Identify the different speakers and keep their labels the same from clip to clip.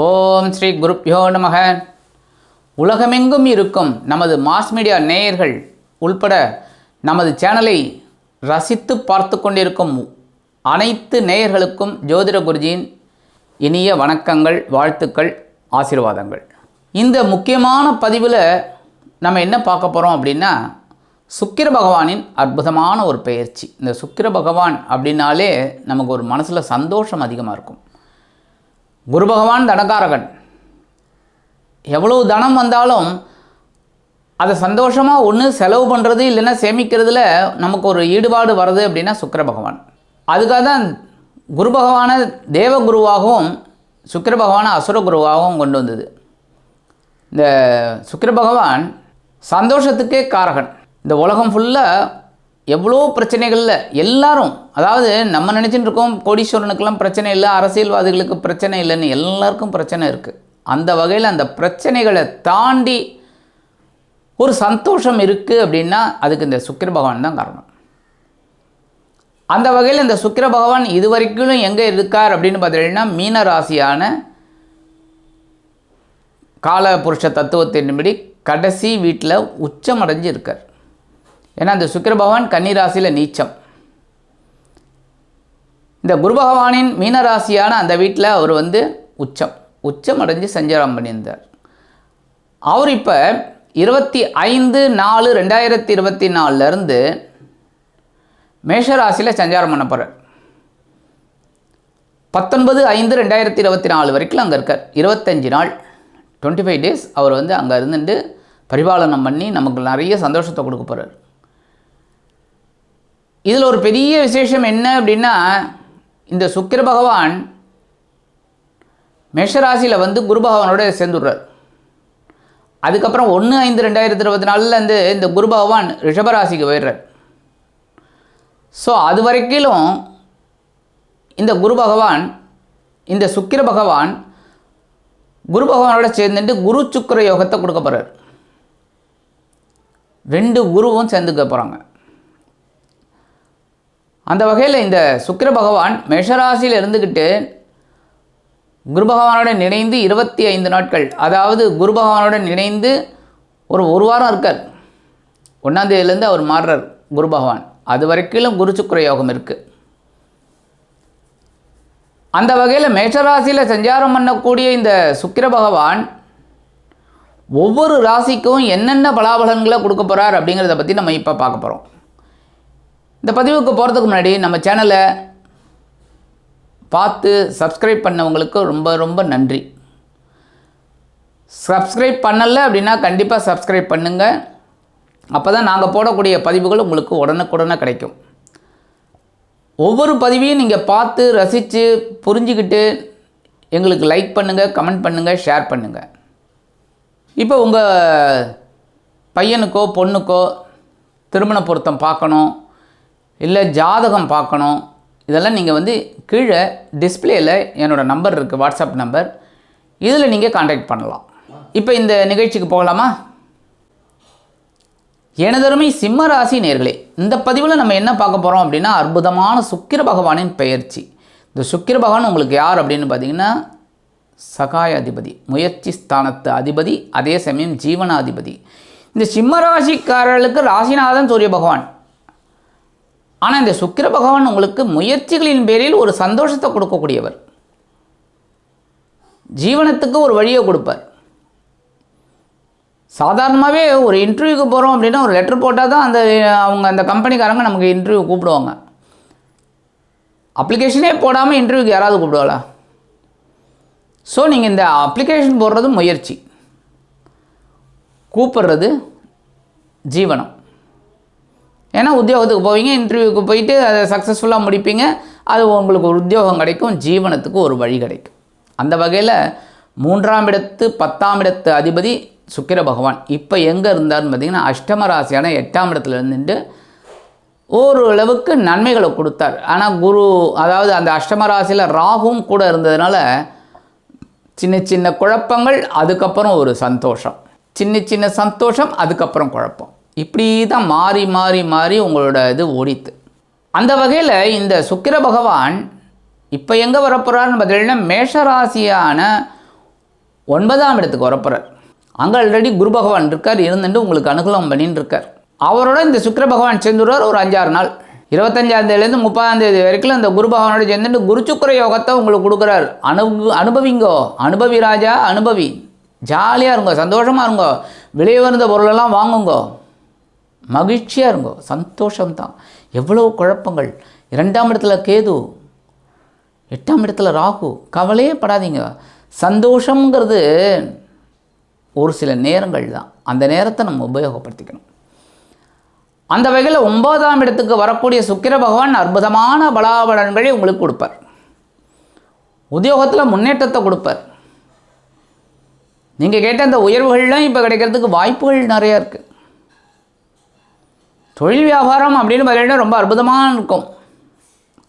Speaker 1: ஓம் ஸ்ரீ குருப்யோ நமக. உலகமெங்கும் இருக்கும் நமது மாஸ் மீடியா நேயர்கள் உள்பட நமது சேனலை ரசித்து பார்த்து கொண்டிருக்கும் அனைத்து நேயர்களுக்கும் ஜோதிட குருஜியின் இனிய வணக்கங்கள் வாழ்த்துக்கள் ஆசீர்வாதங்கள். இந்த முக்கியமான பதிவில் நம்ம என்ன பார்க்க போகிறோம் அப்படின்னா சுக்கிர பகவானின் அற்புதமான ஒரு பெயர்ச்சி. இந்த சுக்கிர பகவான் அப்படின்னாலே நமக்கு ஒரு மனசில் சந்தோஷம் அதிகமாக இருக்கும். குரு பகவான் தனகாரகன் எவ்வளவு தனம் வந்தாலும் அதை சந்தோஷமாக ஒன்று செலவு பண்ணுறது இல்லைன்னா சேமிக்கிறதுல நமக்கு ஒரு ஈடுபாடு வருது அப்படின்னா சுக்கர பகவான். அதுக்காக தான் குரு பகவானை தேவகுருவாகவும் சுக்கர பகவானை அசுர குருவாகவும் கொண்டு வந்தது. இந்த சுக்கர பகவான் சந்தோஷத்துக்கே காரகன். இந்த உலகம் ஃபுல்லாக எவ்வளோ பிரச்சனைகளில் எல்லாரும் அதாவது நம்ம நினச்சிட்டு இருக்கோம் கோடீஸ்வரனுக்கெல்லாம் பிரச்சனை இல்லை அரசியல்வாதிகளுக்கு பிரச்சனை இல்லைன்னு எல்லாருக்கும் பிரச்சனை இருக்குது அந்த வகையில் அந்த பிரச்சனைகளை தாண்டி ஒரு சந்தோஷம் இருக்குது அப்படின்னா அதுக்கு இந்த சுக்கிர பகவான் தான் காரணம். அந்த வகையில் இந்த சுக்கிர பகவான் இது வரைக்கும் எங்கே இருக்கார் அப்படின்னு பார்த்தீங்கன்னா மீன ராசியான கால புருஷ தத்துவத்தின்படி கடைசி வீட்டில் உச்சமடைஞ்சு இருக்கார். ஏன்னா அந்த சுக்கிர பகவான் கன்னிராசியில் நீச்சம். இந்த குரு பகவானின் மீன ராசியான அந்த வீட்டில் அவர் வந்து உச்சம். உச்சம் அடைஞ்சு சஞ்சாரம் பண்ணியிருந்தார். அவர் இப்போ இருபத்தி ஐந்து நாலு ரெண்டாயிரத்தி இருபத்தி நாலுலேருந்து மேஷராசியில் சஞ்சாரம் பண்ண போகிறார் பத்தொன்பது ஐந்து ரெண்டாயிரத்தி இருபத்தி நாலு வரைக்கும் அங்கே இருக்கார். இருபத்தஞ்சி நாள் டுவெண்ட்டி ஃபைவ் டேஸ் அவர் வந்து அங்கே இருந்துட்டு பரிபாலனம் பண்ணி நமக்கு நிறைய சந்தோஷத்தை கொடுக்க போகிறார் இதில் ஒரு பெரிய விசேஷம் என்ன அப்படின்னா இந்த சுக்கிர பகவான் மேஷராசியில் வந்து குரு பகவானோட சேர்ந்துடுறார். அதுக்கப்புறம் ஒன்று ஐந்து ரெண்டாயிரத்தி இருபத்தி நாலுலேருந்து இந்த குரு பகவான் ரிஷபராசிக்கு போயிடுறார். ஸோ அது வரைக்கும் இந்த குரு பகவான் இந்த சுக்கிர பகவான் குரு பகவானோட சேர்ந்துட்டு குரு சுக்கிர யோகத்தை கொடுக்க போகிறார் ரெண்டு குருவும் சேர்ந்துக்க போகிறாங்க அந்த வகையில் இந்த சுக்கிர பகவான் மேஷராசியில் இருந்துக்கிட்டு குரு பகவானுடன் இணைந்து இருபத்தி ஐந்து நாட்கள் அதாவது குரு பகவானுடன் இணைந்து ஒரு ஒரு வாரம் இருக்கார். ஒன்றாந்தேதியிலேருந்து அவர் மாறுறார் குரு பகவான். அது வரைக்கும் குரு சுக்கர யோகம் இருக்குது அந்த வகையில் மேஷராசியில் சஞ்சாரம் பண்ணக்கூடிய இந்த சுக்கிர பகவான் ஒவ்வொரு ராசிக்கும் என்னென்ன பலாபலன்களை கொடுக்க போகிறார் அப்படிங்கிறத பற்றி நம்ம இப்போ பார்க்க போகிறோம் இந்த பதிவுக்கு போகிறதுக்கு முன்னாடி நம்ம சேனலை பார்த்து சப்ஸ்கிரைப் பண்ணவங்களுக்கு ரொம்ப ரொம்ப நன்றி. சப்ஸ்கிரைப் பண்ணலை அப்படின்னா கண்டிப்பாக சப்ஸ்கிரைப் பண்ணுங்கள் அப்போ தான் நாங்கள் போடக்கூடிய பதிவுகள் உங்களுக்கு உடனுக்குடனே கிடைக்கும். ஒவ்வொரு பதிவையும் நீங்கள் பார்த்து ரசித்து புரிஞ்சுக்கிட்டு எங்களுக்கு லைக் பண்ணுங்கள் கமெண்ட் பண்ணுங்கள் ஷேர் பண்ணுங்கள் இப்போ உங்கள் பையனுக்கோ பொண்ணுக்கோ திருமண பொருத்தம் பார்க்கணும். இல்லை ஜாதகம் பார்க்கணும். இதெல்லாம் நீங்கள் வந்து கீழே டிஸ்பிளேயில் என்னோடய நம்பர் இருக்குது வாட்ஸ்அப் நம்பர் இதில் நீங்கள் காண்டாக்ட் பண்ணலாம். இப்போ இந்த நிகழ்ச்சிக்கு போகலாமா? எனதருமை சிம்ம ராசி நேர்களே இந்த பதிவில் நம்ம என்ன பார்க்க போகிறோம் அப்படின்னா அற்புதமான சுக்கிர பகவானின் பெயர்ச்சி. இந்த சுக்கிர பகவான் உங்களுக்கு யார் அப்படின்னு பார்த்தீங்கன்னா சகாய அதிபதி முயற்சி ஸ்தானத்து அதிபதி அதே சமயம் ஜீவனாதிபதி. இந்த சிம்மராசிக்காரர்களுக்கு ராசிநாதன் சூரிய பகவான். ஆனால் இந்த சுக்கிர பகவான் உங்களுக்கு முயற்சிகளின் பேரில் ஒரு சந்தோஷத்தை கொடுக்கக்கூடியவர். ஜீவனத்துக்கு ஒரு வழியை கொடுப்பார். சாதாரணமாகவே ஒரு இன்டர்வியூக்கு போகிறோம் அப்படின்னா ஒரு லெட்டர் போட்டால் தான் அந்த அவங்க அந்த கம்பெனிக்காரங்க நமக்கு இன்டர்வியூ கூப்பிடுவாங்க. அப்ளிகேஷனே போடாமல் இன்டர்வியூக்கு யாராவது கூப்பிடுவாளா? ஸோ நீங்கள் இந்த அப்ளிகேஷன் போடுறது முயற்சி. கூப்பிடுறது ஜீவனம். ஏன்னா உத்தியோகத்துக்கு போவீங்க இன்டர்வியூக்கு போயிட்டு அதை சக்ஸஸ்ஃபுல்லாக முடிப்பீங்க. அது உங்களுக்கு ஒரு உத்தியோகம் கிடைக்கும் ஜீவனத்துக்கு ஒரு வழி கிடைக்கும். அந்த வகையில் மூன்றாம் இடத்து பத்தாம் இடத்து அதிபதி சுக்கிர பகவான். இப்போ எங்கே இருந்தார்னு பார்த்தீங்கன்னா அஷ்டம ராசியான எட்டாம் இடத்துல இருந்துட்டு ஓரளவுக்கு நன்மைகளை கொடுத்தார். ஆனால் குரு அதாவது அந்த அஷ்டம ராசியில் ராகும் கூட இருந்ததுனால சின்ன சின்ன குழப்பங்கள் அதுக்கப்புறம் ஒரு சந்தோஷம். சின்ன சின்ன சந்தோஷம் அதுக்கப்புறம் குழப்பம். இப்படி தான் மாறி மாறி மாறி உங்களோட இது ஓடித்து. அந்த வகையில் இந்த சுக்கிர பகவான் இப்போ எங்கே வரப்போகிறார்னு பார்த்தீங்கன்னா மேஷராசியான ஒன்பதாம் இடத்துக்கு வரப்போகிறார் அங்கே ஆல்ரெடி குரு பகவான் இருக்கார் இருந்துட்டு உங்களுக்கு அனுகூலம் பண்ணின்னு இருக்கார் அவரோட இந்த சுக்கிர பகவான் சேர்ந்துடுவார் ஒரு அஞ்சாறு நாள். இருபத்தஞ்சாந்தேதியிலேருந்து முப்பதாம் தேதி வரைக்கும் அந்த குரு பகவானோட சேர்ந்துட்டு குரு யோகத்தை உங்களுக்கு கொடுக்குறாரு. அனு அனுபவிங்கோ அனுபவி ராஜா அனுபவி. ஜாலியாக இருங்கோ சந்தோஷமாக இருங்கோ. விலை உயர்ந்த பொருளெல்லாம் வாங்குங்கோ. மகிழ்ச்சியாக இருங்கோ சந்தோஷம்தான். எவ்வளோ குழப்பங்கள். இரண்டாம் இடத்துல கேது எட்டாம் இடத்துல ராகு. கவலையே படாதீங்க. சந்தோஷங்கிறது ஒரு சில நேரங்கள் தான். அந்த நேரத்தை நம்ம உபயோகப்படுத்திக்கணும். அந்த வகையில் ஒன்பதாம் இடத்துக்கு வரக்கூடிய சுக்கிர பகவான் அற்புதமான பலாபலன்களை உங்களுக்கு கொடுப்பார். உத்தியோகத்தில் முன்னேற்றத்தை கொடுப்பார். நீங்கள் கேட்ட அந்த உயர்வுகள்லாம் இப்போ கிடைக்கிறதுக்கு வாய்ப்புகள் நிறையா இருக்குது தொழில் வியாபாரம் அப்படின்னு பார்த்தீங்கன்னா ரொம்ப அற்புதமாக இருக்கும்.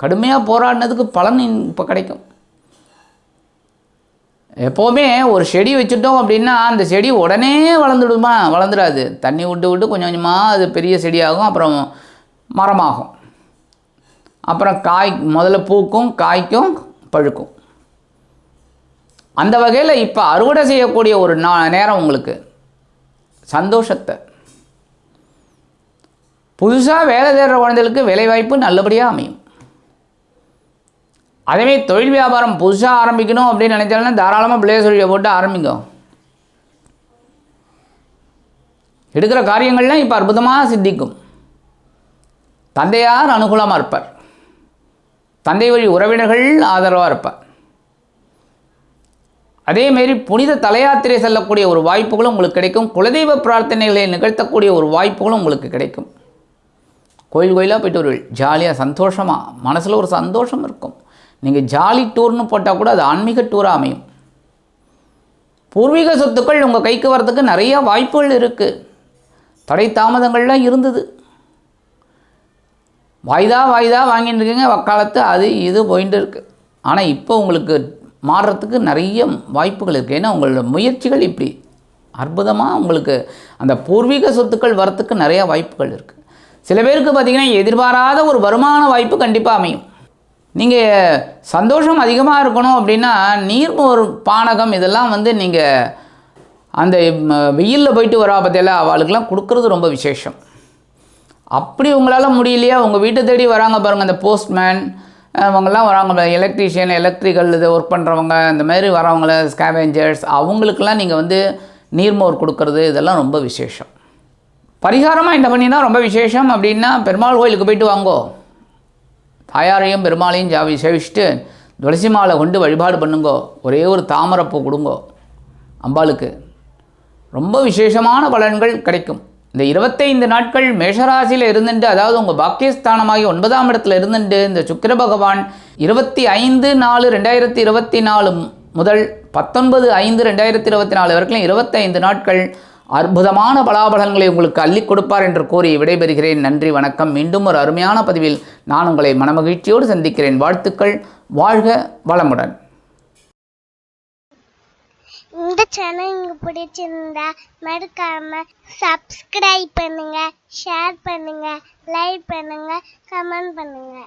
Speaker 1: கடுமையாக போராடினதுக்கு பலன் இப்போ கிடைக்கும். எப்போவுமே ஒரு செடி வச்சுட்டோம் அப்படின்னா அந்த செடி உடனே வளர்ந்துடுமா வளர்ந்துடாது. தண்ணி விட்டு விட்டு கொஞ்சம் கொஞ்சமாக அது பெரிய செடியாகும் அப்புறம் மரமாகும். அப்புறம் காய் முதல்ல பூக்கும் காய்க்கும் பழுக்கும். அந்த வகையில் இப்போ அறுவடை செய்யக்கூடிய ஒரு நா நேரம் உங்களுக்கு. சந்தோஷத்தை. புதுசாக வேலை தேடுற குழந்தைகளுக்கு வேலைவாய்ப்பு நல்லபடியாக அமையும். அதேமாரி தொழில் வியாபாரம் புதுசாக ஆரம்பிக்கணும் அப்படின்னு நினைச்சாலும் தாராளமாக பிள்ளைய சொல்லியை போட்டு ஆரம்பிங்க. எடுக்கிற காரியங்கள்லாம் இப்போ அற்புதமாக சித்திக்கும். தந்தையார் அனுகூலமாக இருப்பார். தந்தை வழி உறவினர்கள் ஆதரவாக இருப்பார். அதேமாரி புனித தலையாத்திரை செல்லக்கூடிய ஒரு வாய்ப்புகளும் உங்களுக்கு கிடைக்கும். குலதெய்வ பிரார்த்தனைகளை நிகழ்த்தக்கூடிய ஒரு வாய்ப்புகளும் உங்களுக்கு கிடைக்கும். கோயில் கோயிலாக போயிட்டு வருவீள் ஜாலியாக சந்தோஷமாக மனசில் ஒரு சந்தோஷம் இருக்கும். நீங்கள் ஜாலி டூர்னு போட்டால் கூட அது ஆன்மீக டூராக அமையும். பூர்வீக சொத்துக்கள் உங்கள் கைக்கு வரதுக்கு நிறையா வாய்ப்புகள் இருக்குது தடை தாமதங்கள்லாம் இருந்தது. வாய்தா வாய்தா வாங்கிட்டு இருக்கீங்க. வக்காலத்து அது இது போயிட்டு இருக்குது ஆனால் இப்போ உங்களுக்கு மாறுறதுக்கு நிறைய வாய்ப்புகள் இருக்குது ஏன்னா உங்களோட முயற்சிகள் இப்படி. அற்புதமாக உங்களுக்கு அந்த பூர்வீக சொத்துக்கள் வரத்துக்கு நிறையா வாய்ப்புகள் இருக்குது சில பேருக்கு பார்த்திங்கன்னா எதிர்பாராத ஒரு வருமான வாய்ப்பு கண்டிப்பாக அமையும். நீங்கள் சந்தோஷம் அதிகமாக இருக்கணும் அப்படின்னா நீர்மோர் பானகம் இதெல்லாம் வந்து நீங்கள் அந்த வெயிலில் போயிட்டு வரா பற்றியெல்லாம் அவளுக்கெல்லாம் கொடுக்கறது ரொம்ப விசேஷம். அப்படி உங்களால் முடியலையா? உங்கள் வீட்டை தேடி வராங்க பாருங்கள் அந்த போஸ்ட்மேன் அவங்கெல்லாம் வராங்க எலக்ட்ரீஷியன் எலக்ட்ரிக்கல் இது ஒர்க் பண்ணுறவங்க இந்த மாதிரி வரவங்கள ஸ்கேவெஞ்சர்ஸ் அவங்களுக்கெல்லாம் நீங்கள் வந்து நீர்மோர் கொடுக்கறது இதெல்லாம் ரொம்ப விசேஷம். பரிகாரமாக என்ன பண்ணினா ரொம்ப விசேஷம் அப்படின்னா பெருமாள் கோயிலுக்கு போயிட்டு வாங்கோ. தாயாரையும் பெருமாளையும் ஜாவி சேவிச்சுட்டு துளசி மாலை கொண்டு வழிபாடு பண்ணுங்கோ. ஒரே ஒரு தாமரைப்பூ கொடுங்கோ அம்பாளுக்கு. ரொம்ப விசேஷமான பலன்கள் கிடைக்கும். இந்த இருபத்தைந்து நாட்கள் மேஷராசியில் இருந்துட்டு அதாவது உங்கள் பாக்கியஸ்தானமாகி ஒன்பதாம் இடத்துல இருந்துட்டு இந்த சுக்கிர பகவான் இருபத்தி ஐந்து நாலு ரெண்டாயிரத்தி இருபத்தி நாலு முதல் பத்தொன்பது ஐந்து ரெண்டாயிரத்தி இருபத்தி நாலு வரைக்கும் இருபத்தைந்து நாட்கள் அற்புதமான பலாபலன்களை உங்களுக்கு அள்ளி கொடுப்பார் என்று கூறி விடைபெறுகிறேன். நன்றி வணக்கம். மீண்டும் ஒரு அருமையான பதிவில் நான் உங்களை மனமகிழ்ச்சியோடு சந்திக்கிறேன். வாழ்த்துக்கள். வாழ்க வளமுடன்.
Speaker 2: இந்த சேனல் உங்களுக்கு பிடிச்சிருந்தா மறக்காம சப்ஸ்கிரைப் பண்ணுங்க ஷேர் பண்ணுங்க லைக் பண்ணுங்க கமெண்ட் பண்ணுங்க.